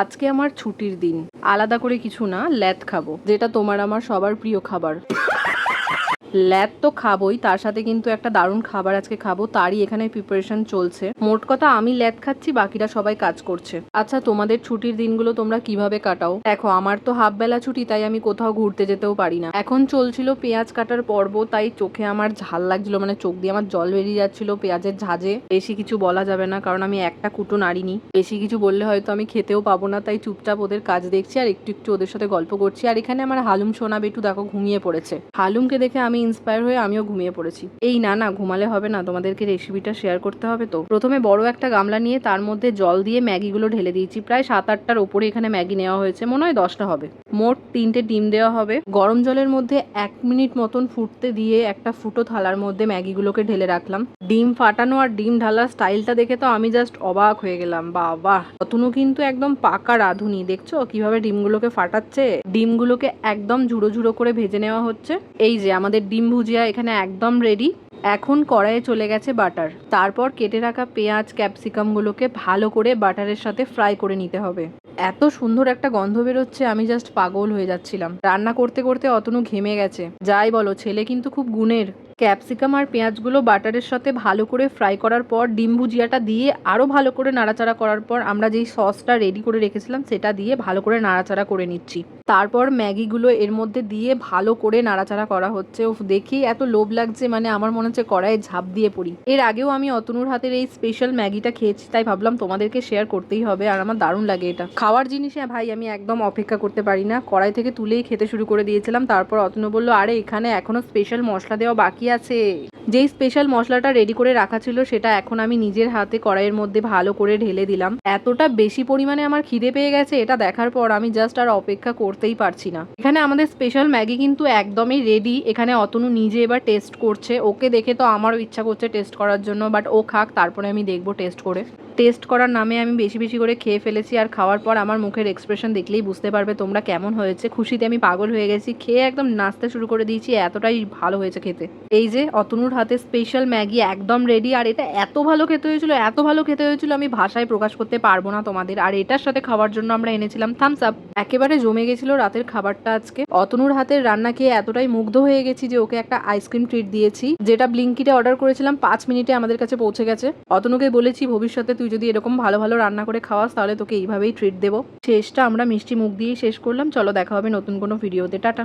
আজকে আমার ছুটির দিন। আলাদা করে কিছু না ল্যাদ খাব, যেটা তোমার আমার সবার প্রিয় খাবার। ল্যাদ তো খাবোই, তার সাথে কিন্তু একটা দারুণ খাবার আজকে খাব, তারই এখানে প্রিপারেশন চলছে। মোট কথা আমি ল্যাদ খাচ্ছি, বাকিরা সবাই কাজ করছে। আচ্ছা তোমাদের ছুটির দিনগুলো তোমরা কীভাবে কাটাও? দেখো, আমার তো হাফ বেলা ছুটি, তাই আমি কোথাও ঘুরতে যেতেও পারি না। এখন চলছিল পেঁয়াজ কাটার পর্ব, তাই চোখে আমার ঝাল লাগছিল মানে চোখ দিয়ে আমার জল বেরিয়ে যাচ্ছিল পেঁয়াজের ঝাঁজে বেশি কিছু বলা যাবে না, কারণ আমি একটা কুটো নাড়িনি। বেশি কিছু বললে হয়তো আমি খেতেও পাবো না, তাই চুপচাপ ওদের কাজ দেখছি আর একটু একটু ওদের সাথে গল্প করছি। আর এখানে আমার হালুম সোনা বেটু, দেখো, ঘুমিয়ে পড়েছে। হালুমকে দেখে আমি ইন্সপায়ার হয়ে আমিও ঘুমিয়ে পড়েছি। এই না না, ঘুমালে হবে না, তোমাদেরকে রেসিপিটা শেয়ার করতে হবে তো। প্রথমে বড় একটা গামলা নিয়ে তার মধ্যে জল দিয়ে ম্যাগিগুলো ঢেলে দিয়েছি। প্রায় সাত আটটার ওপরে এখানে ম্যাগি নেওয়া হয়েছে। মনে হয় দশটা হবে। মোট তিনটে ডিম দেওয়া হবে। গরম জলের মধ্যে এক মিনিট মতন ফুটতে দিয়ে একটা ফুটো থালার মধ্যে ম্যাগিগুলোকে ঢেলে রাখলাম। ডিম ফাটানো আর ডিম ঢালার স্টাইলটা দেখে তো আমি জাস্ট অবাক হয়ে গেলাম। বাবা! অতনু কিন্তু একদম পাকা রাঁধুনি, দেখছ? কীভাবে ডিমগুলোকে ফাটাচ্ছে? ডিমগুলোকে একদম ঝুড়ো ঝুড়ো করে ভেজে নেওয়া হচ্ছে। এই যে, আমাদের ডিম ভুজিয়া এখানে একদম রেডি এখন কড়াইয়ে চলে গেছে বাটার তারপর কেটে রাখা পেঁয়াজ ক্যাপসিকামগুলোকে ভালো করে বাটারের সাথে ফ্রাই করে নিতে হবে। এত সুন্দর একটা গন্ধ বেরোচ্ছে, আমি জাস্ট পাগল হয়ে যাচ্ছিলাম। রান্না করতে করতে অতনু ঘেমে গেছে। যাই বলো, ছেলে কিন্তু খুব গুণের। ক্যাপসিকাম আর পেঁয়াজগুলো বাটারের সাথে ভালো করে ফ্রাই করার পর ডিম ভুজিয়াটা দিয়ে আরও ভালো করে নাড়াচাড়া করার পর আমরা যেই সসটা রেডি করে রেখেছিলাম সেটা দিয়ে ভালো করে নাড়াচাড়া করে নিচ্ছি। তারপর ম্যাগিগুলো এর মধ্যে দিয়ে ভালো করে নাড়াচাড়া করা হচ্ছে। উফ দেখি এত লোভ লাগছে মানে আমার মনে হচ্ছে কড়াইয়ে ঝাঁপ দিয়ে পড়ি। এর আগেও আমি অতনুর হাতের এই স্পেশাল ম্যাগিটা খেয়েছি, তাই ভাবলাম তোমাদেরকে শেয়ার করতেই হবে আর আমার দারুণ লাগে এটা। খাওয়ার জিনিসে ভাই আমি একদম অপেক্ষা করতে পারি না। কড়াই থেকে তুলেই খেতে শুরু করে দিয়েছিলাম। তারপর অতনু বলল, আরে এখানে এখনও স্পেশাল মশলা দেওয়া বাকি আছে। যেই স্পেশাল মশলাটা রেডি করে রাখা ছিল, সেটা এখন আমি নিজের হাতে কড়াইয়ের মধ্যে ভালো করে ঢেলে দিলাম। এতটা বেশি পরিমাণে আমার খিদে পেয়ে গেছে, এটা দেখার পর আমি জাস্ট আর অপেক্ষা করতেই পারছি না। এখানে আমাদের স্পেশাল ম্যাগি কিন্তু একদমই রেডি এখানে অতনু নিজে এবার টেস্ট করছে। ওকে দেখে তো আমারও ইচ্ছা করছে টেস্ট করার জন্য বাট ও খাক, তারপরে আমি দেখব টেস্ট করে। টেস্ট করার নামে আমি বেশি বেশি করে খেয়ে ফেলেছি আর খাওয়ার পর আমার মুখের এক্সপ্রেশন দেখলেই বুঝতে পারবে তোমরা কেমন হয়েছে। খুশিতে আমি পাগল হয়ে গেছি, খেয়ে একদম নাচতে শুরু করে দিয়েছি, এতটাই ভালো হয়েছে খেতে। এই যে অতনুর হাতে স্পেশাল ম্যাগি একদম রেডি আর এটা এত ভালো খেতে হয়েছিল, এত ভালো খেতে হয়েছিল আমি ভাষায় প্রকাশ করতে পারব না তোমাদের। আর এটার সাথে খাওয়ার জন্য আমরা এনেছিলাম থামস আপ একেবারে জমে গেছিল রাতের খাবারটা আজকে। অতনুর হাতের রান্না খেয়ে এতটাই মুগ্ধ হয়ে গেছি যে ওকে একটা আইসক্রিম ট্রিট দিয়েছি, যেটা ব্লিঙ্কিটে অর্ডার করেছিলাম, পাঁচ মিনিটে আমাদের কাছে পৌঁছে গেছে। অতনুকে বলেছি ভবিষ্যতে তুই যদি এরকম ভালো ভালো রান্না করে খাওয়াস, তাহলে তোকে এইভাবেই ট্রিট দেবো। শেষটা আমরা মিষ্টি মুখ দিয়েই শেষ করলাম। চলো দেখা হবে নতুন কোনো ভিডিওতে। টাটা।